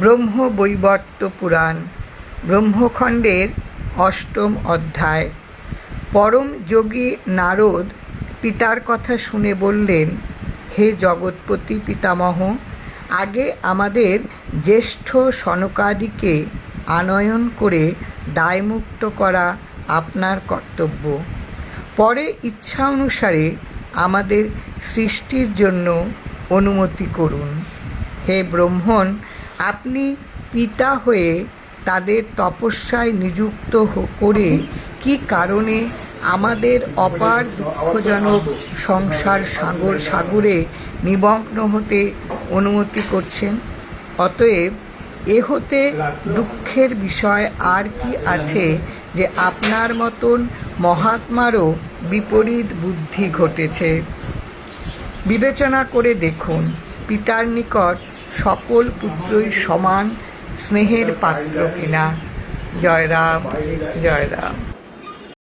ব্রহ্ম বৈবর্ত পুরাণ, ব্রহ্মখণ্ডের অষ্টম অধ্যায়। পরম যোগী নারদ পিতার কথা শুনে বললেন, হে জগৎপতি পিতামহ, আগে আমাদের জ্যেষ্ঠ সনকাদিকে আনয়ন করে দায়মুক্ত করা আপনার কর্তব্য। পরে ইচ্ছা অনুসারে আমাদের সৃষ্টির জন্য অনুমতি করুন। হে ব্রহ্মণ আপনি পিতা হয়ে তাদের তপস্যায় নিযুক্ত করে কি কারণে আমাদের অপার দুঃখজনক সংসার সাগর, সাগরে নিমগ্ন হতে অনুমতি করছেন? অতএব এ হতে দুঃখের বিষয় আর কি আছে যে আপনার মতন মহাত্মারও বিপরীত বুদ্ধি ঘটেছে? বিবেচনা করে দেখুন, পিতার নিকট সকল পুত্রই সমান স্নেহের পাত্র কিনা? জয় রাম জয় রাম।